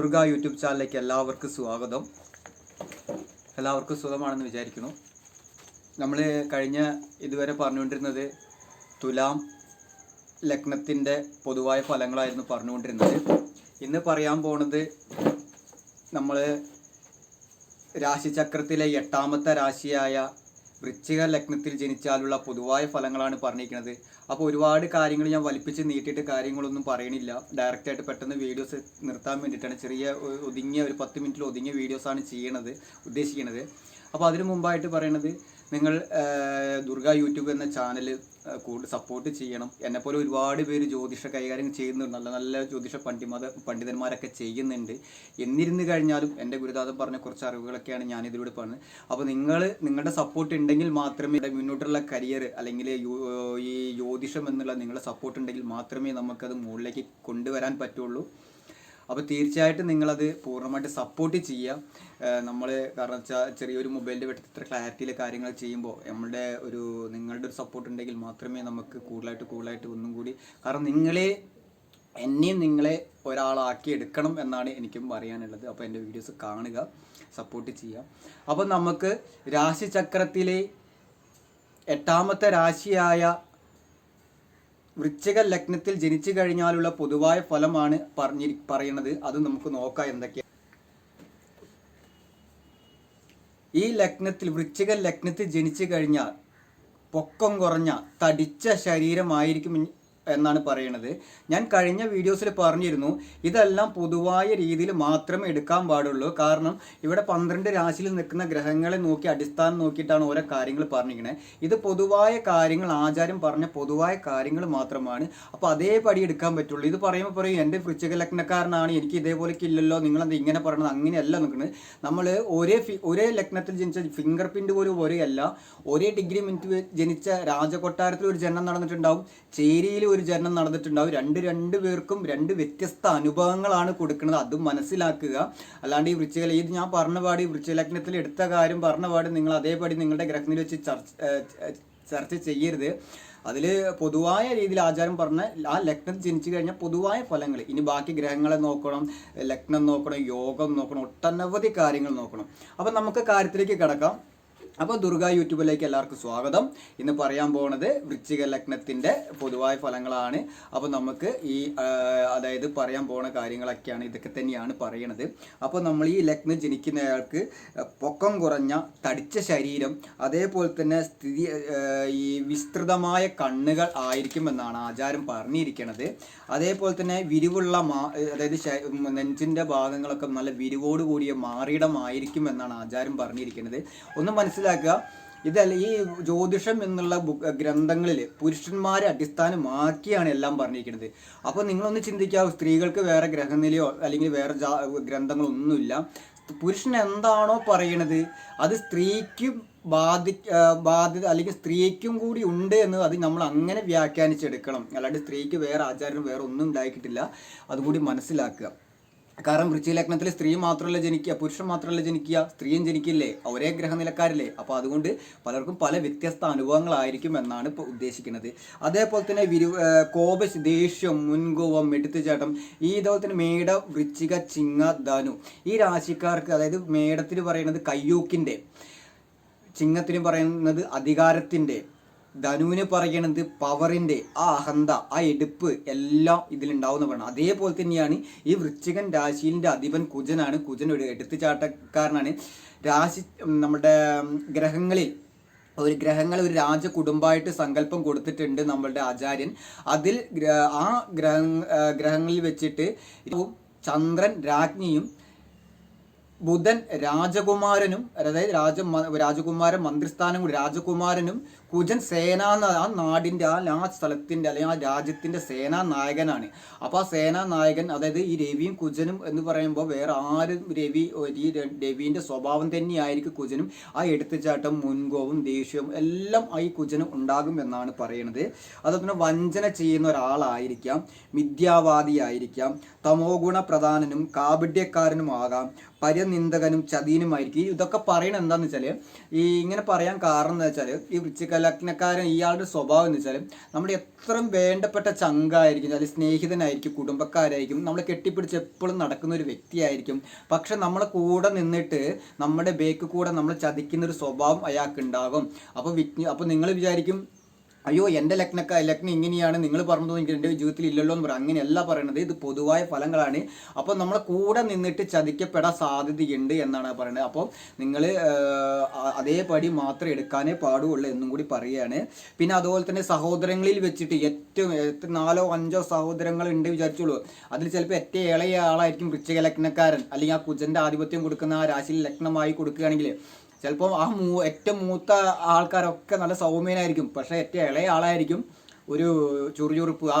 Durga YouTube ചാനലിലേക്ക് എല്ലാവർക്കും സ്വാഗതം. എല്ലാവർക്കും സുഖമാണെന്ന് വിചാരിക്കുന്നു. നമ്മൾ കഴിഞ്ഞ ഇതുവരെ പറഞ്ഞുകൊണ്ടിരുന്നത് തുലാം ലഗ്നത്തിന്റെ പൊതുവായ ഫലങ്ങളായിരുന്നു പറഞ്ഞുകൊണ്ടിരുന്നത്. ഇന്ന് പറയാൻ പോണത് നമ്മൾ രാശിചക്രത്തിലെ എട്ടാമത്തെ രാശിയായ വൃശ്ചിക ലഗ്നത്തിൽ ജനിച്ചാലുള്ള പൊതുവായ ഫലങ്ങളാണ് പറഞ്ഞിരിക്കുന്നത്. അപ്പോൾ ഒരുപാട് കാര്യങ്ങൾ ഞാൻ വലിപ്പിച്ച് നീട്ടിയിട്ട് കാര്യങ്ങളൊന്നും പറയണില്ല. ഡയറക്റ്റ് ആയിട്ട് പെട്ടെന്ന് വീഡിയോസ് നിർത്താൻ വേണ്ടിയിട്ടാണ് ചെറിയ ഒതുങ്ങിയ ഒരു പത്ത് മിനിറ്റിൽ ഒതുങ്ങിയ വീഡിയോസാണ് ചെയ്യണത് ഉദ്ദേശിക്കുന്നത് അപ്പോൾ അതിനു മുമ്പായിട്ട് പറയണത് നിങ്ങൾ ദുർഗ യൂട്യൂബ് എന്ന ചാനൽ കൂടുതൽ സപ്പോർട്ട് ചെയ്യണം. എന്നെപ്പോലെ ഒരുപാട് പേര് ജ്യോതിഷ കൈകാര്യം ചെയ്യുന്നുണ്ട്. നല്ല നല്ല ജ്യോതിഷ പണ്ഡിമത പണ്ഡിതന്മാരൊക്കെ ചെയ്യുന്നുണ്ട്. എന്നിരുന്നു കഴിഞ്ഞാലും എന്റെ ഗുരുദാതൻ പറഞ്ഞ കുറച്ച് അറിവുകളൊക്കെയാണ് ഞാൻ ഇതിലൂടെ പറഞ്ഞത്. അപ്പോൾ നിങ്ങൾ നിങ്ങളുടെ സപ്പോർട്ട് ഉണ്ടെങ്കിൽ മാത്രമേ എന്റെ മുന്നോട്ടുള്ള കരിയർ അല്ലെങ്കിൽ ഈ ജ്യോതിഷം എന്നുള്ള നിങ്ങളുടെ സപ്പോർട്ട് ഉണ്ടെങ്കിൽ മാത്രമേ നമുക്കത് മുകളിലേക്ക് കൊണ്ടുവരാൻ പറ്റുള്ളൂ. അപ്പോൾ തീർച്ചയായിട്ടും നിങ്ങളത് പൂർണമായിട്ട് സപ്പോർട്ട് ചെയ്യുക. നമ്മൾ കാരണം വെച്ചാൽ ചെറിയൊരു മൊബൈലിന്റെ വെട്ടത്തിൽ ഇത്ര ക്ലാരിറ്റിയിൽ കാര്യങ്ങൾ ചെയ്യുമ്പോൾ നമ്മളുടെ ഒരു നിങ്ങളുടെ ഒരു സപ്പോർട്ട് ഉണ്ടെങ്കിൽ മാത്രമേ നമുക്ക് കൂടുതലായിട്ട് കൂടുതലായിട്ട് ഒന്നും കൂടി കാരണം നിങ്ങളെ എന്നെയും നിങ്ങളെ ഒരാളാക്കി എടുക്കണം എന്നാണ് എനിക്കും പറയാനുള്ളത്. അപ്പോൾ എന്റെ വീഡിയോസ് കാണുക സപ്പോർട്ട് ചെയ്യുക. അപ്പോൾ നമുക്ക് രാശിചക്രത്തിലെ എട്ടാമത്തെ രാശിയായ വൃശ്ചിക ലഗ്നത്തിൽ ജനിച്ചു കഴിഞ്ഞാലുള്ള പൊതുവായ ഫലമാണ് പറഞ്ഞി പറയുന്നത്. അത് നമുക്ക് നോക്കാം എന്തൊക്കെയാണ് ഈ ലഗ്നത്തിൽ വൃശ്ചിക ലഗ്നത്തിൽ ജനിച്ചു കഴിഞ്ഞാൽ പൊക്കം കുറഞ്ഞ തടിച്ച ശരീരമായിരിക്കും എന്നാണ് പറയുന്നത് ഞാൻ കഴിഞ്ഞ വീഡിയോസിൽ പറഞ്ഞിരുന്നു ഇതെല്ലാം പൊതുവായ രീതിയിൽ മാത്രമേ എടുക്കാൻ പാടുള്ളൂ. കാരണം ഇവിടെ പന്ത്രണ്ട് രാശിയിൽ നിൽക്കുന്ന ഗ്രഹങ്ങളെ നോക്കി അടിസ്ഥാനം നോക്കിയിട്ടാണ് ഓരോ കാര്യങ്ങൾ പറഞ്ഞിരിക്കുന്നത് ഇത് പൊതുവായ കാര്യങ്ങൾ ആചാരം പറഞ്ഞ പൊതുവായ കാര്യങ്ങൾ മാത്രമാണ്. അപ്പോൾ അതേപടി എടുക്കാൻ പറ്റുള്ളൂ. ഇത് പറയുമ്പോൾ പറയും എന്റെ വൃശ്ചിക ലഗ്നക്കാരനാണ് എനിക്ക് ഇതേപോലെയൊക്കെ ഇല്ലല്ലോ നിങ്ങളത് ഇങ്ങനെ പറയണത്? അങ്ങനെയല്ല നിൽക്കുന്നത് നമ്മൾ ഒരേ ഒരേ ലഗ്നത്തിൽ ജനിച്ച ഫിംഗർ പ്രിന്റ് പോലും ഒരേ അല്ല ഒരേ ഡിഗ്രി മിനിറ്റ് ജനിച്ച രാജകൊട്ടാരത്തിൽ ഒരു ജനനം നടന്നിട്ടുണ്ടാവും. ചേരിയിൽ ഒരു ജനനം നടന്നിട്ടുണ്ടാവും. രണ്ട് രണ്ട് പേർക്കും രണ്ട് വ്യത്യസ്ത അനുഭവങ്ങളാണ് കൊടുക്കുന്നത്. അതും മനസ്സിലാക്കുക. അല്ലാണ്ട് ഈ വൃശ്ചിക ഇത് ഞാൻ പറഞ്ഞ പാടി വൃക്ഷലഗ്നത്തിൽ ലഗ്നത്തിൽ എടുത്ത കാര്യം പറഞ്ഞ പാടി നിങ്ങൾ അതേപടി നിങ്ങളുടെ ഗ്രഹത്തിൽ വെച്ച് ചർച്ച ചർച്ച ചെയ്യരുത്. അതിൽ പൊതുവായ രീതിയിൽ ആചാരം പറഞ്ഞ ആ ലഗ്നത്തിൽ ജനിച്ചു കഴിഞ്ഞാൽ പൊതുവായ ഫലങ്ങൾ. ഇനി ബാക്കി ഗ്രഹങ്ങളെ നോക്കണം ലഗ്നം നോക്കണം യോഗം നോക്കണം ഒട്ടനവധി കാര്യങ്ങൾ നോക്കണം. അപ്പം നമുക്ക് കാര്യത്തിലേക്ക് കിടക്കാം. അപ്പോൾ ദുർഗ യൂട്യൂബിലേക്ക് എല്ലാവർക്കും സ്വാഗതം. ഇന്ന് പറയാൻ പോകുന്നത് വൃശ്ചിക ലഗ്നത്തിന്റെ പൊതുവായ ഫലങ്ങളാണ്. അപ്പോൾ നമുക്ക് ഈ അതായത് പറയാൻ പോണ കാര്യങ്ങളൊക്കെയാണ് ഇതൊക്കെ തന്നെയാണ് പറയണത്. അപ്പോൾ നമ്മൾ ഈ ലഗ്നം ജനിക്കുന്നയാൾക്ക് പൊക്കം കുറഞ്ഞ തടിച്ച ശരീരം അതേപോലെ തന്നെ സ്ഥിതി ഈ വിസ്തൃതമായ കണ്ണുകൾ ആയിരിക്കുമെന്നാണ് ആചാരം പറഞ്ഞിരിക്കുന്നത് അതേപോലെ തന്നെ വിരിവുള്ള മാ അതായത് നെഞ്ചിന്റെ ഭാഗങ്ങളൊക്കെ നല്ല വിരിവോടുകൂടിയ കൂടിയ മാറിടമായിരിക്കും എന്നാണ് ആചാരം പറഞ്ഞിരിക്കുന്നത് ഒന്ന് മനസ്സിലാക്കുക. ഇതല്ല ഈ ജ്യോതിഷം എന്നുള്ള ഗ്രന്ഥങ്ങളിൽ പുരുഷന്മാരെ അടിസ്ഥാനമാക്കിയാണ് എല്ലാം പറഞ്ഞിരിക്കുന്നത്. അപ്പോൾ നിങ്ങളൊന്ന് ചിന്തിക്കാവൂ സ്ത്രീകൾക്ക് വേറെ ഗ്രഹനിലയോ അല്ലെങ്കിൽ വേറെ ഗ്രന്ഥങ്ങളൊന്നുമില്ല. പുരുഷൻ എന്താണോ പറയണത് അത് സ്ത്രീക്കും ബാധി ബാധ്യത അല്ലെങ്കിൽ സ്ത്രീക്കും കൂടി ഉണ്ട് എന്ന് അത് നമ്മൾ അങ്ങനെ വ്യാഖ്യാനിച്ചെടുക്കണം. അല്ലാണ്ട് സ്ത്രീക്ക് വേറെ ആചാരം വേറെ ഒന്നും ഉണ്ടായിട്ടില്ല. അതുകൂടി മനസ്സിലാക്കുക. കാരണം വൃശ്ചിക ലഗ്നത്തിൽ സ്ത്രീ മാത്രമല്ല ജനിക്കുക പുരുഷൻ മാത്രമല്ല ജനിക്കുക സ്ത്രീയും ജനിക്കില്ലേ? ഒരേ ഗ്രഹനിലക്കാരില്ലേ? അപ്പോൾ അതുകൊണ്ട് പലർക്കും പല വ്യത്യസ്ത അനുഭവങ്ങളായിരിക്കും എന്നാണ് ഇപ്പോൾ ഉദ്ദേശിക്കുന്നത്. അതേപോലെ തന്നെ വിരു കോപശ് കോപ ദേഷ്യം മുൻകോപം മെടുത്തുചാട്ടം ഈ ഇതുപോലെ തന്നെ മേട വൃശ്ചിക ചിങ്ങ ധനു. ഈ രാശിക്കാർക്ക് അതായത് മേടത്തിന് പറയുന്നത് കയ്യൂക്കിന്റെ ചിങ്ങത്തിന് പറയുന്നത് അധികാരത്തിന്റെ ധനുവിന് പറയണത് പവറിന്റെ ആ അഹന്ത ആ എടുപ്പ് എല്ലാം ഇതിലുണ്ടാവുന്ന പറയണം അതേപോലെ തന്നെയാണ് ഈ വൃശ്ചികൻ രാശിയിന്റെ അധിപൻ കുജനാണ്. കുജൻ ഒരു എടുത്തുചാട്ടക്കാരനാണ്. രാശി നമ്മുടെ ഗ്രഹങ്ങളിൽ ഒരു ഗ്രഹങ്ങൾ ഒരു രാജകുടുംബമായിട്ട് സങ്കല്പം കൊടുത്തിട്ടുണ്ട് നമ്മളുടെ ആചാര്യൻ. അതിൽ ആ ഗ്രഹ ഗ്രഹങ്ങളിൽ വെച്ചിട്ട് ചന്ദ്രൻ രാജ്ഞിയും ബുധൻ രാജകുമാരനും അതായത് രാജ രാജകുമാരൻ മന്ത്രിസ്ഥാനം കൂടി രാജകുമാരനും കുജൻ സേനാ ആ നാടിന്റെ ആ ആ സ്ഥലത്തിന്റെ അല്ലെങ്കിൽ ആ രാജ്യത്തിന്റെ സേനാ നായകനാണ് അപ്പോൾ ആ സേനാ നായകൻ അതായത് ഈ രവിയും കുജനും എന്ന് പറയുമ്പോൾ വേറെ ആരും രവി ഈ രവിന്റെ സ്വഭാവം തന്നെയായിരിക്കും കുജനും. ആ എടുത്തുചാട്ടം മുൻകോവും ദേഷ്യവും എല്ലാം ഈ കുജനും ഉണ്ടാകും എന്നാണ് പറയുന്നത് അതുപോലെ വഞ്ചന ചെയ്യുന്ന ഒരാളായിരിക്കാം മിഥ്യാവാദിയായിരിക്കാം തമോ ഗുണ പ്രധാനനും ആകാം പര്യനിന്ദകനും ചതീനുമായിരിക്കും. ഇതൊക്കെ പറയണത് എന്താന്ന് വെച്ചാൽ ഈ ഇങ്ങനെ പറയാൻ കാരണം എന്താ വെച്ചാൽ ഈ വൃശ്ചികലഗ്നക്കാരൻ ഇയാളുടെ സ്വഭാവം എന്ന് വെച്ചാൽ നമ്മുടെ എത്രയും വേണ്ടപ്പെട്ട ചങ്കായിരിക്കും അല്ലെങ്കിൽ സ്നേഹിതനായിരിക്കും കുടുംബക്കാരായിരിക്കും നമ്മളെ കെട്ടിപ്പിടിച്ച് എപ്പോഴും നടക്കുന്ന ഒരു വ്യക്തിയായിരിക്കും. പക്ഷെ നമ്മളെ കൂടെ നിന്നിട്ട് നമ്മുടെ ബേക്ക് കൂടെ നമ്മൾ ചതിക്കുന്ന ഒരു സ്വഭാവം അയാൾക്ക് ഉണ്ടാകും. അപ്പോൾ വിജ്ഞ അപ്പോൾ നിങ്ങൾ വിചാരിക്കും അയ്യോ എന്റെ ലഗ്നക്ക ലഗ്നം ഇങ്ങനെയാണ് നിങ്ങൾ പറഞ്ഞത് എനിക്ക് എന്റെ ജീവിതത്തിൽ ഇല്ലല്ലോ എന്ന് പറയും. അങ്ങനെയല്ല പറയുന്നത് ഇത് പൊതുവായ ഫലങ്ങളാണ്. അപ്പോൾ നമ്മളെ കൂടെ നിന്നിട്ട് ചതിക്കപ്പെടാൻ സാധ്യതയുണ്ട് എന്നാണ് പറയുന്നത് അപ്പോൾ നിങ്ങൾ അതേപടി മാത്രം എടുക്കാനേ പാടുള്ളൂ എന്നും കൂടി പറയുകയാണ്. പിന്നെ അതുപോലെ തന്നെ സഹോദരങ്ങളിൽ വെച്ചിട്ട് ഏറ്റവും നാലോ അഞ്ചോ സഹോദരങ്ങൾ ഉണ്ട് വിചാരിച്ചോളൂ അതിൽ ചിലപ്പോൾ ഏറ്റവും ഇളയ ആളായിരിക്കും വൃശ്ചിക ലഗ്നക്കാരൻ. അല്ലെങ്കിൽ ആ കുജന്റെ ആധിപത്യം കൊടുക്കുന്ന ആ രാശിയിൽ ലഗ്നമായി കൊടുക്കുകയാണെങ്കിൽ ചിലപ്പോൾ ആ മൂ ഏറ്റവും മൂത്ത ആൾക്കാരൊക്കെ നല്ല സൗമ്യനായിരിക്കും. പക്ഷേ ഏറ്റവും ഇളയ ആളായിരിക്കും ഒരു ചുറുചുറുപ്പ് ആ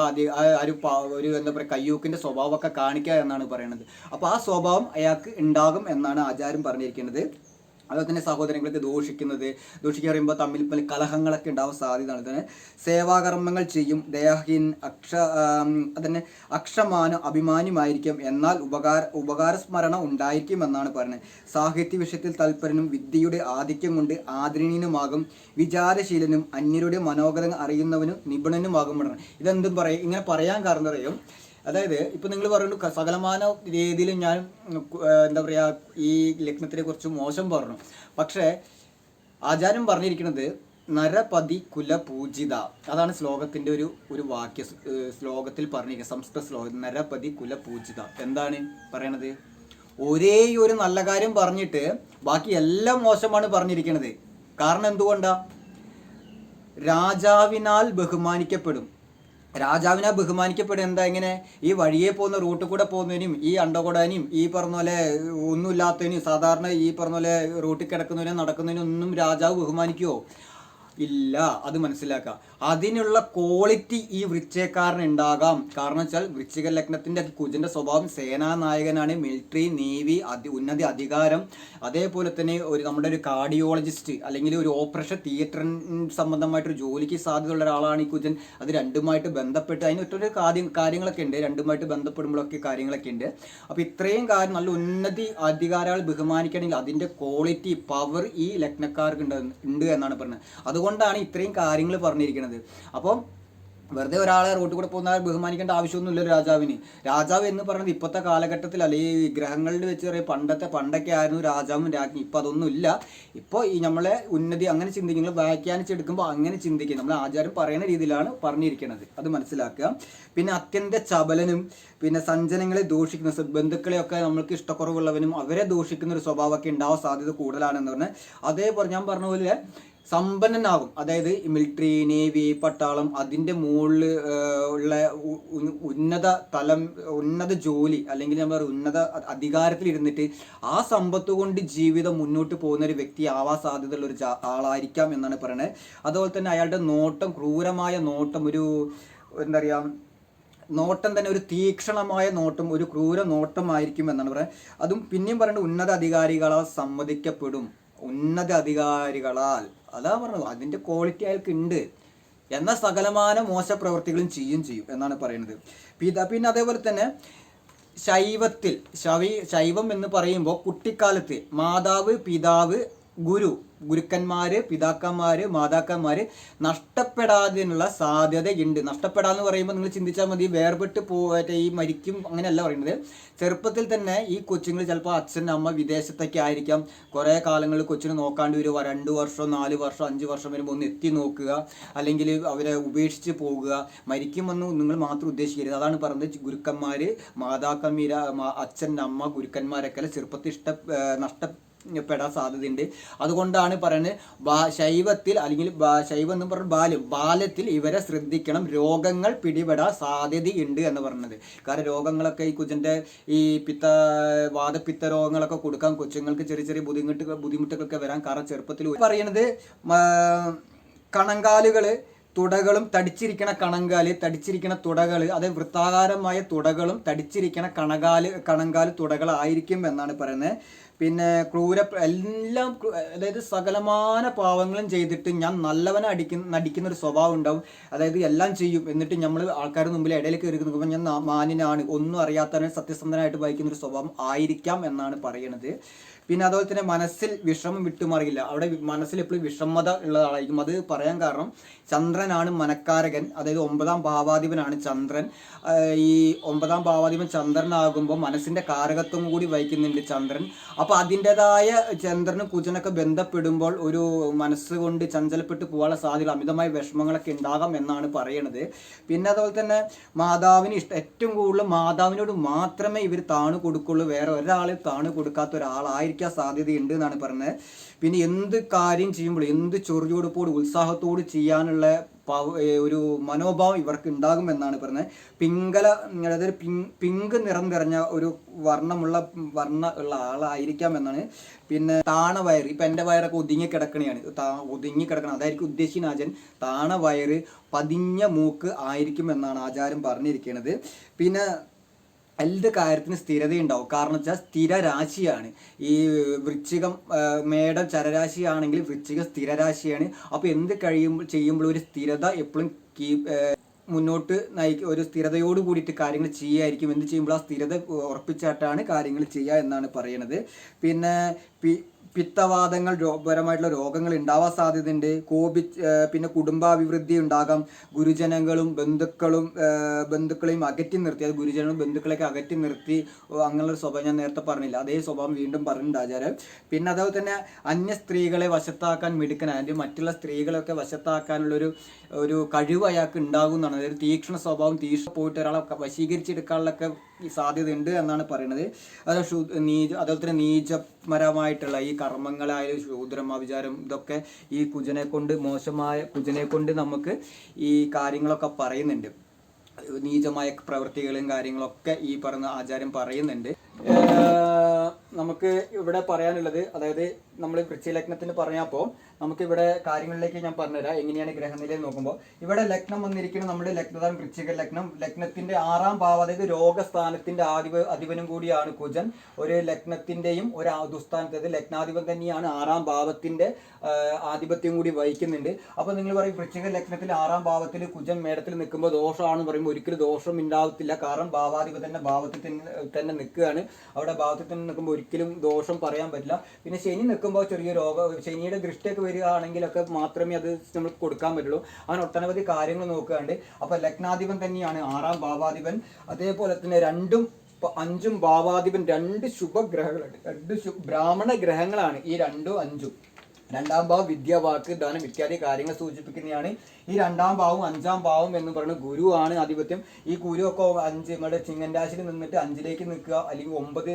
ഒരു ഒരു എന്താ പറയുക കയ്യൂക്കിന്റെ സ്വഭാവമൊക്കെ കാണിക്കുക എന്നാണ് പറയുന്നത്. അപ്പോൾ ആ സ്വഭാവം അയാൾക്ക് ഉണ്ടാകും എന്നാണ് ആചാരം പറഞ്ഞിരിക്കുന്നത്. അതുപോലെ തന്നെ സഹോദരങ്ങളൊക്കെ ദോഷിക്കുന്നത് ദോഷിക്കുക പറയുമ്പോൾ തമ്മിൽ പല കലഹങ്ങളൊക്കെ ഉണ്ടാവാൻ സാധ്യത തന്നെ സേവാകർമ്മങ്ങൾ ചെയ്യും ദേഹീൻ അക്ഷ അതന്നെ അക്ഷമാനും അഭിമാനിയുമായിരിക്കും. എന്നാൽ ഉപകാര ഉപകാരസ്മരണ ഉണ്ടായിരിക്കും എന്നാണ് പറയുന്നത്. സാഹിത്യ വിഷയത്തിൽ താല്പര്യനും വിദ്യയുടെ ആധിക്യം കൊണ്ട് ആദരണീയനുമാകും വിചാരശീലനും അന്യരുടെ മനോഗതം അറിയുന്നവനും നിപുണനുമാകും ഇതെന്തും പറയും ഇങ്ങനെ പറയാൻ കാരണം അറിയും അതായത് ഇപ്പൊ നിങ്ങൾ ക- സകലമാന രീതിയിൽ ഞാൻ എന്താ പറയാ ഈ ലഗ്നത്തിനെ കുറിച്ച് മോശം പറഞ്ഞു. പക്ഷേ ആചാര്യം പറഞ്ഞിരിക്കുന്നത് നരപതി കുലപൂജിത അതാണ് ശ്ലോകത്തിന്റെ ഒരു ഒരു വാക്യ ശ്ലോകത്തിൽ പറഞ്ഞിരിക്കുന്നത് സംസ്കൃത ശ്ലോകം നരപതി കുലപൂജിത എന്താണ് പറയണത്? ഒരേ ഒരു നല്ല കാര്യം പറഞ്ഞിട്ട് ബാക്കി എല്ലാം മോശമാണ് പറഞ്ഞിരിക്കുന്നത് കാരണം എന്തുകൊണ്ടാ? രാജാവിനാൽ ബഹുമാനിക്കപ്പെടും. രാജാവിനാൽ ബഹുമാനിക്കപ്പെടും എന്താ ഇങ്ങനെ? ഈ വഴിയെ പോകുന്ന റൂട്ടിൽ കൂടെ പോകുന്നതിനും ഈ അണ്ടകൂടാനും ഈ പറഞ്ഞ പോലെ ഒന്നുമില്ലാത്തതിനും സാധാരണ ഈ പറഞ്ഞ പോലെ റൂട്ടിൽ കിടക്കുന്നതിനും നടക്കുന്നതിനും ഒന്നും രാജാവ് ബഹുമാനിക്കുമോ ഇല്ല. അത് മനസ്സിലാക്കുക അതിനുള്ള ക്വാളിറ്റി ഈ വൃശ്ചയക്കാരന് ഉണ്ടാകാം. കാരണം വെച്ചാൽ വൃശ്ചിക ലഗ്നത്തിന്റെ കുജന്റെ സ്വഭാവം സേനാനായകനാണ്. മിലിറ്ററി നേവി അതി ഉന്നത അധികാരം. അതേപോലെ തന്നെ ഒരു നമ്മുടെ ഒരു കാർഡിയോളജിസ്റ്റ് അല്ലെങ്കിൽ ഒരു ഓപ്പറേഷൻ തിയേറ്ററിന് സംബന്ധമായിട്ടൊരു ജോലിക്ക് സാധ്യതയുള്ള ഒരാളാണ് ഈ കുജൻ. അത് രണ്ടുമായിട്ട് ബന്ധപ്പെട്ട് അതിന് ഒറ്റൊരു കാര്യം കാര്യങ്ങളൊക്കെ ഉണ്ട്. രണ്ടുമായിട്ട് ബന്ധപ്പെടുമ്പോഴൊക്കെ കാര്യങ്ങളൊക്കെ ഉണ്ട്. അപ്പോൾ ഇത്രയും കാര്യം നല്ല ഉന്നതി അധികാരങ്ങൾ ബഹുമാനിക്കണമെങ്കിൽ അതിന്റെ ക്വാളിറ്റി പവർ ഈ ലഗ്നക്കാർക്ക് ഉണ്ട് എന്നാണ് പറയുന്നത് അതുകൊണ്ടാണ് ഇത്രയും കാര്യങ്ങൾ പറഞ്ഞിരിക്കുന്നത്. അപ്പോൾ വെറുതെ ഒരാളെ റോട്ടിൽ കൂടെ പോകുന്ന ബഹുമാനിക്കേണ്ട ആവശ്യമൊന്നുമില്ല രാജാവിന്. രാജാവ് എന്ന് പറയുന്നത് ഇപ്പോഴത്തെ കാലഘട്ടത്തിൽ അല്ലെങ്കിൽ ഈ ഗ്രഹങ്ങളിൽ വെച്ച് പറയും പണ്ടത്തെ പണ്ടൊക്കെ ആയിരുന്നു രാജാവും രാജ്ഞി. ഇപ്പോൾ അതൊന്നുമില്ല. ഇപ്പോൾ ഈ നമ്മളെ ഉന്നതി അങ്ങനെ ചിന്തിക്കും നിങ്ങൾ വ്യാഖ്യാനിച്ചെടുക്കുമ്പോൾ അങ്ങനെ ചിന്തിക്കും. നമ്മൾ ആചാരം പറയുന്ന രീതിയിലാണ് പറഞ്ഞിരിക്കുന്നത് അത് മനസ്സിലാക്കുക. പിന്നെ അത്യന്ത ചബലനും പിന്നെ സഞ്ജനങ്ങളെ ദൂഷിക്കുന്ന ബന്ധുക്കളെയൊക്കെ നമ്മൾക്ക് ഇഷ്ടക്കുറവുള്ളവനും അവരെ ദൂഷിക്കുന്ന ഒരു സ്വഭാവമൊക്കെ ഉണ്ടാവാൻ സാധ്യത കൂടുതലാണെന്ന് പറഞ്ഞാൽ അതേപോലെ ഞാൻ പറഞ്ഞ പോലെ സമ്പന്നനാകും. അതായത് മിലിറ്ററി നേവി പട്ടാളം അതിന്റെ മുകളിൽ ഉള്ള ഉന്നത തലം ഉന്നത ജോലി അല്ലെങ്കിൽ നമ്മൾ ഉന്നത അധികാരത്തിൽ അധികാരത്തിലിരുന്നിട്ട് ആ സമ്പത്ത് കൊണ്ട് ജീവിതം മുന്നോട്ട് പോകുന്ന ഒരു വ്യക്തി ആവാൻ സാധ്യതയുള്ള ഒരു ആളായിരിക്കാം എന്നാണ് പറയുന്നത് അതുപോലെ തന്നെ അയാളുടെ നോട്ടം ക്രൂരമായ നോട്ടം ഒരു എന്താ പറയുക നോട്ടം തന്നെ ഒരു തീക്ഷണമായ നോട്ടം ഒരു ക്രൂര നോട്ടമായിരിക്കും എന്നാണ് പറയുന്നത് അതും പിന്നെയും പറയുന്നത് ഉന്നത അധികാരികളാൽ സമ്മതിക്കപ്പെടും. ഉന്നത അധികാരികളാൽ. അതാ പറഞ്ഞത് അതിന്റെ ക്വാളിറ്റി അയാൾക്ക് ഉണ്ട്. എന്ന സകലമാന മോശ പ്രവൃത്തികളും ചെയ്യും ചെയ്യും എന്നാണ് പറയുന്നത്. പിത പിന്നെ അതേപോലെ തന്നെ ശൈവത്തിൽ ശവി ശൈവം എന്ന് പറയുമ്പോൾ കുട്ടിക്കാലത്ത് മാതാവ് പിതാവ് ഗുരു ഗുരുക്കന്മാര് പിതാക്കന്മാര് മാതാക്കന്മാര് നഷ്ടപ്പെടാതിനുള്ള സാധ്യതയുണ്ട്. നഷ്ടപ്പെടാന്ന് പറയുമ്പോൾ നിങ്ങൾ ചിന്തിച്ചാൽ മതി വേർപെട്ട് പോയിട്ട് ഈ മരിക്കും അങ്ങനെയല്ല പറയുന്നത്. ചെറുപ്പത്തിൽ തന്നെ ഈ കൊച്ചുങ്ങൾ ചിലപ്പോൾ അച്ഛൻ അമ്മ വിദേശത്തൊക്കെ ആയിരിക്കാം. കുറേ കാലങ്ങളിൽ കൊച്ചിനെ നോക്കാണ്ട് വരിക രണ്ട് വർഷം നാല് വർഷം അഞ്ച് വർഷം വരുമ്പോൾ ഒന്ന് എത്തി നോക്കുക. അല്ലെങ്കിൽ അവരെ ഉപേക്ഷിച്ച് പോകുക. മരിക്കുമെന്ന് നിങ്ങൾ മാത്രം ഉദ്ദേശിക്കരുത്. അതാണ് പറഞ്ഞത് ഗുരുക്കന്മാർ മാതാക്കന്മീര അച്ഛൻ അമ്മ ഗുരുക്കന്മാരൊക്കെ ചെറുപ്പത്തിൽ ഇഷ്ട നഷ്ട പെടാൻ സാധ്യതയുണ്ട്. അതുകൊണ്ടാണ് പറയുന്നത് ബാ ശൈവത്തിൽ അല്ലെങ്കിൽ ശൈവം എന്ന് പറഞ്ഞ ബാല്യം ബാലത്തിൽ ഇവരെ ശ്രദ്ധിക്കണം. രോഗങ്ങൾ പിടിപെടാൻ സാധ്യതയുണ്ട് എന്ന് പറഞ്ഞത്. കാരണം രോഗങ്ങളൊക്കെ ഈ കുജന്റെ ഈ പിത്ത വാദപിത്ത രോഗങ്ങളൊക്കെ കൊടുക്കാൻ കൊച്ചുങ്ങൾക്ക് ചെറിയ ചെറിയ ബുദ്ധിമുട്ട് ബുദ്ധിമുട്ടുകളൊക്കെ വരാൻ കാരണം ചെറുപ്പത്തിൽ പറയുന്നത് കണങ്കാലുകൾ തുടകളും തടിച്ചിരിക്കണ കണങ്കാൽ തടിച്ചിരിക്കണ തുടകൾ അതായത് വൃത്താകാരമായ തുടകളും തടിച്ചിരിക്കണ കണകാൽ കണങ്കാൽ തുടകളായിരിക്കും എന്നാണ് പറയുന്നത്. പിന്നെ ക്രൂര എല്ലാം അതായത് സകലമാന പാവങ്ങളും ചെയ്തിട്ട് ഞാൻ നല്ലവനെ അടിക്കുന്ന നടിക്കുന്ന ഒരു സ്വഭാവം ഉണ്ടാവും. അതായത് എല്ലാം ചെയ്യും. എന്നിട്ട് നമ്മൾ ആൾക്കാരുടെ മുമ്പിൽ ഇടയിലേക്ക് കയറി നിൽക്കുമ്പോൾ ഞാൻ മാന്യനാണ്. ഒന്നും അറിയാത്തവനെ സത്യസന്ധനായിട്ട് വായിക്കുന്ന ഒരു സ്വഭാവം ആയിരിക്കാം എന്നാണ് പറയുന്നത് പിന്നെ അതുപോലെ തന്നെ മനസ്സിൽ വിഷമം വിട്ടുമാറിയില്ല. അവിടെ മനസ്സിൽ എപ്പോഴും വിഷമത ഉള്ളതായിരിക്കും അത് പറയാൻ കാരണം ചന്ദ്രനാണ് മനക്കാരകൻ. അതായത് ഒമ്പതാം ഭാവാധിപനാണ് ചന്ദ്രൻ. ഈ ഒമ്പതാം ഭാവാധിപൻ ചന്ദ്രനാകുമ്പോൾ മനസ്സിന്റെ കാരകത്വം കൂടി വഹിക്കുന്നുണ്ട് ചന്ദ്രൻ. അപ്പോൾ അതിന്റെതായ ചന്ദ്രനും കുജനൊക്കെ ബന്ധപ്പെടുമ്പോൾ ഒരു മനസ്സുകൊണ്ട് ചഞ്ചലപ്പെട്ട് പോകാനുള്ള സാധ്യത അമിതമായ വിഷമങ്ങളൊക്കെ ഉണ്ടാകാം എന്നാണ് പറയണത്. പിന്നെ അതുപോലെ തന്നെ മാതാവിന് ഇഷ്ടം ഏറ്റവും കൂടുതൽ മാതാവിനോട് മാത്രമേ ഇവർ താണു കൊടുക്കുള്ളൂ. വേറെ ഒരാളെ താണു കൊടുക്കാത്ത ഒരാളായിരിക്കാൻ സാധ്യതയുണ്ട് എന്നാണ് പറയുന്നത് പിന്നെ എന്ത് കാര്യം ചെയ്യുമ്പോൾ എന്ത് ചൊറിയോടുപ്പോട് ഉത്സാഹത്തോട് ചെയ്യാനുള്ള ഒരു മനോഭാവം ഇവർക്ക് ഉണ്ടാകും എന്നാണ് പറയുന്നത്. പിങ്കല അതായത് പിങ്ക് നിറം നിറഞ്ഞ ഒരു വർണമുള്ള വർണ ഉള്ള ആളായിരിക്കാം എന്നാണ് പിന്നെ താണ വയറ് ഇപ്പം എന്റെ വയറൊക്കെ ഒതുങ്ങി കിടക്കണയാണ്. താ ഒതുങ്ങി കിടക്കണം. അതായിരിക്കും ഉദ്ദേശിക്കുന്ന ആചാരൻ താണ പതിഞ്ഞ മൂക്ക് ആയിരിക്കും എന്നാണ് ആചാരം പറഞ്ഞിരിക്കുന്നത് പിന്നെ എന്ത് കാര്യത്തിന് സ്ഥിരതയുണ്ടാവും. കാരണം വെച്ചാൽ സ്ഥിര രാശിയാണ്. ഈ വൃശ്ചികം മേടം ചരരാശിയാണെങ്കിൽ വൃശ്ചികം സ്ഥിരരാശിയാണ് അപ്പോൾ എന്ത് കഴിയുമ്പോൾ ചെയ്യുമ്പോൾ ഒരു സ്ഥിരത എപ്പോഴും കീപ് മുന്നോട്ട് നയിക്ക ഒരു സ്ഥിരതയോട് കൂടിയിട്ട് കാര്യങ്ങൾ ചെയ്യായിരിക്കും. എന്ത് ചെയ്യുമ്പോൾ ആ സ്ഥിരത ഉറപ്പിച്ചായിട്ടാണ് കാര്യങ്ങൾ ചെയ്യുക എന്നാണ് പറയണത്. പിന്നെ പി പിത്തവാദങ്ങൾ പരമായിട്ടുള്ള രോഗങ്ങൾ ഉണ്ടാവാൻ സാധ്യതയുണ്ട്. കോപി പിന്നെ കുടുംബാഭിവൃദ്ധി ഉണ്ടാകാം. ഗുരുജനങ്ങളും ബന്ധുക്കളും ബന്ധുക്കളെയും അകറ്റി നിർത്തി. അത് ഗുരുജനങ്ങളും ബന്ധുക്കളെയൊക്കെ അകറ്റി നിർത്തി. അങ്ങനെയുള്ള സ്വഭാവം ഞാൻ നേരത്തെ പറഞ്ഞില്ല. അതേ സ്വഭാവം വീണ്ടും പറഞ്ഞിട്ടുണ്ട് ആചാരം പിന്നെ അതുപോലെ തന്നെ അന്യ സ്ത്രീകളെ വശത്താക്കാൻ മിടുക്കൻ അതിന്റെ മറ്റുള്ള സ്ത്രീകളൊക്കെ വശത്താക്കാനുള്ളൊരു ഒരു കഴിവ് അയാൾക്ക് ഉണ്ടാകും എന്നാണ്. അതായത് തീക്ഷണ സ്വഭാവം തീക്ഷ്ണ പോയിട്ട് ഒരാളെ വശീകരിച്ചെടുക്കാനുള്ളൊക്കെ ഈ സാധ്യത ഉണ്ട് എന്നാണ് പറയുന്നത്. അത് നീച അതുപോലെ തന്നെ നീചപരമായിട്ടുള്ള ഈ കർമ്മങ്ങളായാലും ശൂദ്രം ഇതൊക്കെ ഈ കുജനെ കൊണ്ട് മോശമായ കുജനെ കൊണ്ട് നമുക്ക് ഈ കാര്യങ്ങളൊക്കെ പറയുന്നുണ്ട്. നീചമായ പ്രവൃത്തികളും കാര്യങ്ങളൊക്കെ ഈ പറഞ്ഞ ആചാരം പറയുന്നുണ്ട്. നമുക്ക് ഇവിടെ പറയാനുള്ളത് അതായത് നമ്മൾ വൃശ്ചിലഗ്നത്തിന് പറഞ്ഞപ്പോൾ നമുക്ക് ഇവിടെ കാര്യങ്ങളിലേക്ക് ഞാൻ പറഞ്ഞുതരാം. എങ്ങനെയാണ് ഗ്രഹനിലയിൽ നോക്കുമ്പോൾ ഇവിടെ ലഗ്നം വന്നിരിക്കുന്നത് നമ്മുടെ ലഗ്നതാണ് വൃശ്ചിക ലഗ്നം. ലഗ്നത്തിന്റെ ആറാം ഭാവം അതായത് രോഗസ്ഥാനത്തിന്റെ ആധിപ അധിപനും കൂടിയാണ് കുജൻ. ഒരു ലഗ്നത്തിന്റെയും ഒരു ദുസ്ഥാനത്ത് അതായത് ലഗ്നാധിപൻ തന്നെയാണ് ആറാം ഭാവത്തിന്റെ ആധിപത്യം കൂടി വഹിക്കുന്നുണ്ട്. അപ്പൊ നിങ്ങൾ പറയും വൃശ്ചിക ലഗ്നത്തിൽ ആറാം ഭാവത്തിൽ കുജൻ മേടത്തിൽ നിൽക്കുമ്പോൾ ദോഷമാണെന്ന് പറയുമ്പോൾ ഒരിക്കലും ദോഷം ഉണ്ടാവത്തില്ല കാരണം ഭാവാധിപതന്റെ ഭാവത്തിൽ തന്നെ നിൽക്കുകയാണ്. അവിടെ ഭാവത്തിൽ തന്നെ നിൽക്കുമ്പോൾ ഒരിക്കലും ദോഷം പറയാൻ പറ്റില്ല. പിന്നെ ശനി നിൽക്കുമ്പോൾ ചെറിയ രോഗ ശനിയുടെ ദൃഷ്ടിയൊക്കെ വരികയാണെങ്കിലൊക്കെ മാത്രമേ അത് നമ്മൾ കൊടുക്കാൻ പറ്റുള്ളൂ. അങ്ങനെ ഒട്ടനവധി കാര്യങ്ങൾ നോക്കുകയുണ്ട്. അപ്പൊ ലഗ്നാധിപൻ തന്നെയാണ് ആറാം ഭാവാധിപൻ. അതേപോലെ തന്നെ രണ്ടും അഞ്ചും ഭാവാധിപൻ രണ്ട് ശുഭഗ്രഹങ്ങളുണ്ട്. രണ്ട് ബ്രാഹ്മണ ഗ്രഹങ്ങളാണ് ഈ രണ്ടും അഞ്ചും. രണ്ടാം ഭാവം വിദ്യ വാക്ക് ദാനം ഇത്യാദി കാര്യങ്ങൾ സൂചിപ്പിക്കുന്നതാണ്. ഈ രണ്ടാം ഭാവം അഞ്ചാം ഭാവം എന്ന് പറയുന്നത് ഗുരുവാണ് ആധിപത്യം. ഈ ഗുരു ഒക്കെ അഞ്ച് നമ്മുടെ ചിങ്ങൻ നിന്നിട്ട് അഞ്ചിലേക്ക് നിൽക്കുക അല്ലെങ്കിൽ ഒമ്പത്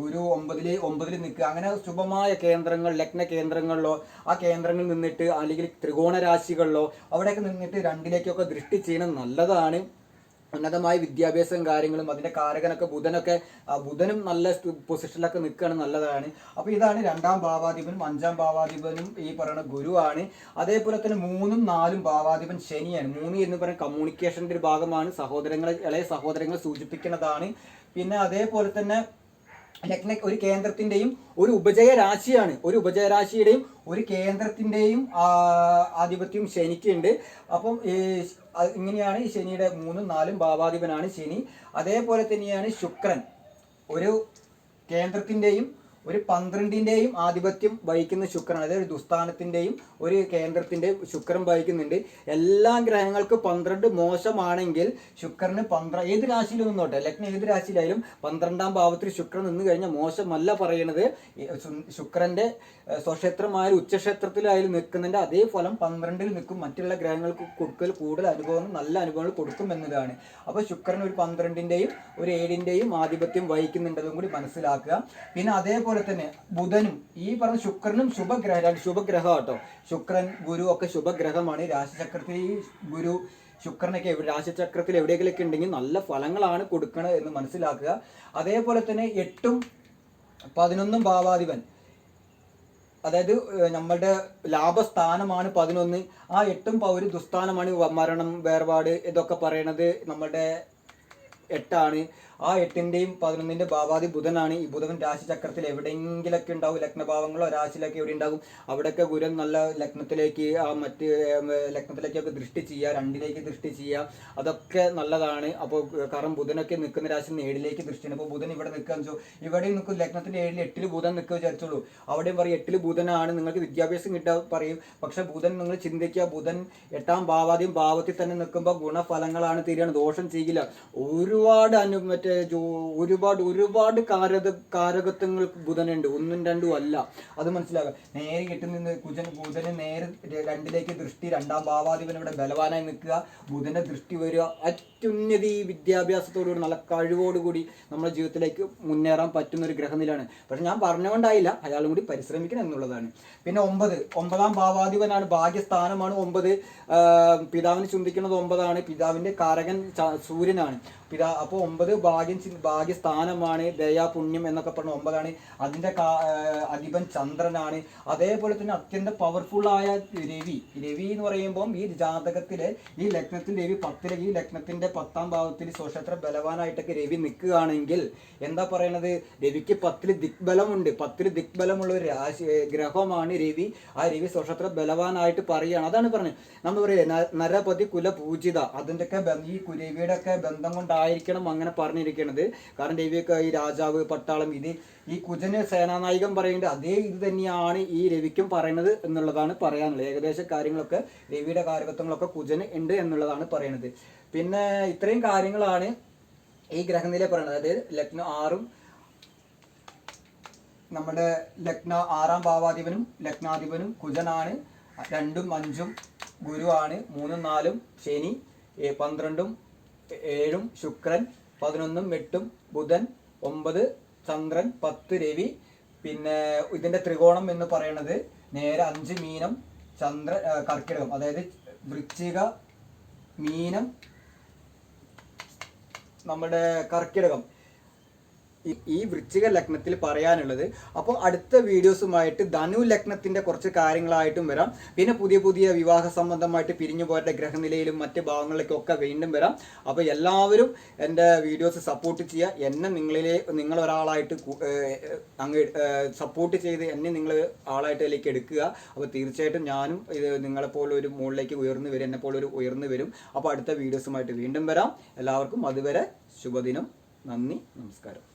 ഗുരു ഒമ്പതിൽ ഒമ്പതിൽ നിൽക്കുക. അങ്ങനെ ശുഭമായ കേന്ദ്രങ്ങൾ ലഗ്ന കേന്ദ്രങ്ങളിലോ ആ കേന്ദ്രങ്ങളിൽ നിന്നിട്ട് അല്ലെങ്കിൽ ത്രികോണ രാശികളിലോ അവിടെയൊക്കെ നിന്നിട്ട് രണ്ടിലേക്കൊക്കെ ദൃഷ്ടി ചെയ്യണം നല്ലതാണ്. ഉന്നതമായ വിദ്യാഭ്യാസവും കാര്യങ്ങളും അതിന്റെ കാരകനൊക്കെ ബുധനൊക്കെ ബുധനും നല്ല പൊസിഷനിലൊക്കെ നിൽക്കുകയാണ് നല്ലതാണ്. അപ്പോൾ ഇതാണ് രണ്ടാം ഭാവാധിപനും അഞ്ചാം ഭാവാധിപനും ഈ പറയുന്ന ഗുരുവാണ്. അതേപോലെ തന്നെ മൂന്നും നാലും ഭാവാധിപൻ ശനിയാണ്. മൂന്ന് എന്ന് പറയുന്ന കമ്മ്യൂണിക്കേഷന്റെ ഒരു ഭാഗമാണ്. സഹോദരങ്ങളെ ഇളയ സഹോദരങ്ങളെ സൂചിപ്പിക്കുന്നതാണ്. പിന്നെ അതേപോലെ തന്നെ ലഗ്ന ഒരു കേന്ദ്രത്തിന്റെയും ഒരു ഉപജയ രാശിയാണ്. ഒരു ഉപജയ രാശിയുടെയും ഒരു കേന്ദ്രത്തിന്റെയും ആധിപത്യം ശനിക്കുണ്ട്. അപ്പം ഇങ്ങനെയാണ് ഈ ശനിയുടെ മൂന്നും നാലും ഭാവാധിപനാണ് ശനി. അതേപോലെ തന്നെയാണ് ശുക്രൻ. ഒരു കേന്ദ്രത്തിന്റെയും ഒരു പന്ത്രണ്ടിന്റെയും ആധിപത്യം വഹിക്കുന്ന ശുക്രൻ അതായത് ഒരു ദുസ്ഥാനത്തിന്റെയും ഒരു കേന്ദ്രത്തിന്റെ ശുക്രൻ വഹിക്കുന്നുണ്ട്. എല്ലാ ഗ്രഹങ്ങൾക്കും പന്ത്രണ്ട് മോശമാണെങ്കിൽ ശുക്രന് പന്ത്ര ഏത് രാശിയിലും നിന്നോട്ടെ ലഗ്നം ഏത് രാശിയിലായാലും പന്ത്രണ്ടാം ഭാവത്തിൽ ശുക്രൻ നിന്ന് കഴിഞ്ഞാൽ മോശമല്ല പറയണത്. ശുക്രന്റെ സ്വക്ഷേത്രമായ ഉച്ചക്ഷേത്രത്തിലായാലും നിൽക്കുന്നതിന്റെ അതേ ഫലം പന്ത്രണ്ടിൽ നിൽക്കും. മറ്റുള്ള ഗ്രഹങ്ങൾക്ക് കൊടുക്കൽ കൂടുതൽ അനുഭവങ്ങൾ നല്ല അനുഭവങ്ങൾ കൊടുക്കും എന്നതാണ്. അപ്പോൾ ശുക്രൻ ഒരു പന്ത്രണ്ടിന്റെയും ഒരു ഏഴിന്റെയും ആധിപത്യം വഹിക്കുന്നുണ്ടെന്നും കൂടി മനസ്സിലാക്കുക. പിന്നെ അതേപോലെ തന്നെ ബുധനും ഈ പറഞ്ഞ ശുക്രനും ശുഭഗ്രഹ ശുഭഗ്രഹം കേട്ടോ ശുക്രൻ ഗുരു ഒക്കെ ശുഭഗ്രഹമാണ്. രാശിചക്രത്തിൽ ഗുരു ശുക്രനൊക്കെ എവിടെ രാശിചക്രത്തിൽ എവിടെയെങ്കിലൊക്കെ ഉണ്ടെങ്കിൽ നല്ല ഫലങ്ങളാണ് കൊടുക്കണത് എന്ന് മനസ്സിലാക്കുക. അതേപോലെ തന്നെ എട്ടും പതിനൊന്നും ഭാവാധിപൻ. അതായത് നമ്മളുടെ ലാഭസ്ഥാനമാണ് പതിനൊന്ന്. ആ എട്ടും പൗര് ദുസ്ഥാനമാണ് മരണം വേർപാട് ഇതൊക്കെ പറയണത് നമ്മളുടെ എട്ടാണ്. ആ എട്ടിന്റെയും പതിനൊന്നിന്റെ ഭാവാദി ബുധനാണ്. ഈ ബുധൻ രാശി ചക്രത്തിൽ എവിടെയെങ്കിലൊക്കെ ഉണ്ടാവും ലഗ്നഭാവങ്ങളോ രാശിയിലൊക്കെ എവിടെ ഉണ്ടാകും അവിടെയൊക്കെ ഗുരു നല്ല ലഗ്നത്തിലേക്ക് ആ മറ്റ് ലഗ്നത്തിലേക്കൊക്കെ ദൃഷ്ടി ചെയ്യുക രണ്ടിലേക്ക് ദൃഷ്ടി ചെയ്യുക അതൊക്കെ നല്ലതാണ്. അപ്പോൾ കാരണം ബുധനൊക്കെ നിൽക്കുന്ന രാശി ഏഴിലേക്ക് ദൃഷ്ടിയാണ്. അപ്പോൾ ബുധൻ ഇവിടെ നിൽക്കാന്ന് വെച്ചോ ഇവിടെ നിൽക്കും ലഗ്നത്തിന്റെ ഏഴിൽ എട്ടിൽ ബുധൻ നിൽക്കുക വിചാരിച്ചോളൂ. അവിടെയും പറയും എട്ടിൽ ബുധനാണ്. നിങ്ങൾക്ക് വിദ്യാഭ്യാസം കിട്ടാൻ പറയും. പക്ഷെ ബുധൻ നിങ്ങൾ ചിന്തിക്കുക ബുധൻ എട്ടാം ഭാവാദ്യം ഭാവത്തിൽ തന്നെ നിൽക്കുമ്പോൾ ഗുണഫലങ്ങളാണ് തീരുകയാണ്. ദോഷം ചെയ്യില്ല. ഒരുപാട് അനു മറ്റേ ഒരുപാട് ഒരുപാട് കാരക കാരകത്വങ്ങൾ ബുധനുണ്ട്. ഒന്നും രണ്ടും അല്ല. അത് മനസ്സിലാക്കുക നേരെ എട്ടിൽ നിന്ന് കുജൻ ബുധന് നേരെ രണ്ടിലേക്ക് ദൃഷ്ടി രണ്ടാം ഭാവാധിപൻ ഇവിടെ ബലവാനായി നിൽക്കുക. ബുധന്റെ ദൃഷ്ടി വരിക. അത്യുന്നതി വിദ്യാഭ്യാസത്തോടുകൂടി നല്ല കഴിവോടുകൂടി നമ്മുടെ ജീവിതത്തിലേക്ക് മുന്നേറാൻ പറ്റുന്ന ഒരു ഗ്രഹനിലാണ് പക്ഷെ ഞാൻ പറഞ്ഞുകൊണ്ടായില്ല. അയാളും കൂടി പരിശ്രമിക്കണം എന്നുള്ളതാണ്. പിന്നെ ഒമ്പത്. ഒമ്പതാം ഭാവാധിപനാണ് ഭാഗ്യസ്ഥാനമാണ് ഒമ്പത്. പിതാവിന് ചിന്തിക്കുന്നത് ഒമ്പതാണ്. പിതാവിന്റെ കാരകൻ സൂര്യനാണ്. പിതാ അപ്പോൾ ഒമ്പത് ഭാഗ്യം ഭാഗ്യസ്ഥാനമാണ് ദയാ പുണ്യം എന്നൊക്കെ പറഞ്ഞ ഒമ്പതാണ്. അതിന്റെ കാ- അധിപൻ ചന്ദ്രനാണ്. അതേപോലെ തന്നെ അത്യന്തം പവർഫുൾ ആയ രവി. രവി എന്ന് പറയുമ്പോൾ ഈ ജാതകത്തിലെ ഈ ലഗ്നത്തിൽ രവി പത്തിലെ ഈ ലഗ്നത്തിന്റെ പത്താം ഭാവത്തിൽ സ്വക്ഷേത്ര ബലവാനായിട്ടൊക്കെ രവി നിൽക്കുകയാണെങ്കിൽ എന്താ പറയണത്? രവിക്ക് പത്തിൽ ദിഗ്ബലമുണ്ട് പത്തിൽ ദിഗ്ബലമുള്ള ഒരു രാശി ഗ്രഹമാണ് രവി. ആ രവി സ്വക്ഷേത്ര ബലവാനായിട്ട് പറയുകയാണ്. അതാണ് പറഞ്ഞത്. നമ്മൾ പറയുക നരപതി കുല പൂജിത അതിന്റെയൊക്കെ ഈ കുരവിയുടെ ഒക്കെ ബന്ധം കൊണ്ടായിരിക്കണം അങ്ങനെ പറഞ്ഞിരിക്കുന്നത് കാരണം രവിയൊക്കെ ഈ രാജാവ് പട്ടാളം ഇത് ഈ കുജന് സേനാനായകൻ പറയുന്നത് അതേ ഇത് തന്നെയാണ് ഈ രവിക്കും പറയുന്നത് എന്നുള്ളതാണ് പറയാനുള്ളത്. ഏകദേശ കാര്യങ്ങളൊക്കെ രവിയുടെ കാരകത്വങ്ങളൊക്കെ കുജന് ഉണ്ട് എന്നുള്ളതാണ് പറയുന്നത് പിന്നെ ഇത്രയും കാര്യങ്ങളാണ് ഈ ഗ്രഹനില പറയുന്നത് അതായത് ലഗ്നം ആറും നമ്മുടെ ലഗ്ന ആറാം ഭാവാധിപനും ലഗ്നാധിപനും കുജനാണ്. രണ്ടും അഞ്ചും ഗുരുവാണ്. മൂന്നും നാലും ശനി പന്ത്രണ്ടും ഏഴും ശുക്രൻ പതിനൊന്നും എട്ടും ബുധൻ ഒമ്പത് ചന്ദ്രൻ പത്ത് രവി. പിന്നെ ഇതിന്റെ ത്രികോണം എന്ന് പറയുന്നത് നേരെ അഞ്ച് മീനം ചന്ദ്ര കർക്കിടകം. അതായത് വൃശ്ചിക മീനം നമ്മുടെ കർക്കിടകം. ഈ- വൃശ്ചിക ലഗ്നത്തിൽ പറയാനുള്ളത്. അപ്പോൾ അടുത്ത വീഡിയോസുമായിട്ട് ധനു ലഗ്നത്തിന്റെ കുറച്ച് കാര്യങ്ങളായിട്ടും വരാം. പിന്നെ പുതിയ പുതിയ വിവാഹ സംബന്ധമായിട്ട് പിരിഞ്ഞു പോയിട്ട് ഗ്രഹനിലയിലും മറ്റ് ഭാവങ്ങളിലേക്കൊക്കെ വീണ്ടും വരാം. അപ്പോൾ എല്ലാവരും എന്റെ വീഡിയോസ് സപ്പോർട്ട് ചെയ്യുക. എന്നെ നിങ്ങളിലെ ഏഹ് അങ്ങ് സപ്പോർട്ട് ചെയ്ത് എന്നെ നിങ്ങൾ ആളായിട്ട് അതിലേക്ക് എടുക്കുക. അപ്പോൾ തീർച്ചയായിട്ടും ഞാനും ഇത് നിങ്ങളെപ്പോലെ ഒരു മുകളിലേക്ക് ഉയർന്നു വരും എന്നെ പോലെ ഒരു ഉയർന്നു വരും. അപ്പോൾ അടുത്ത വീഡിയോസുമായിട്ട് വീണ്ടും വരാം. എല്ലാവർക്കും അതുവരെ ശുഭദിനം. നന്ദി നമസ്കാരം.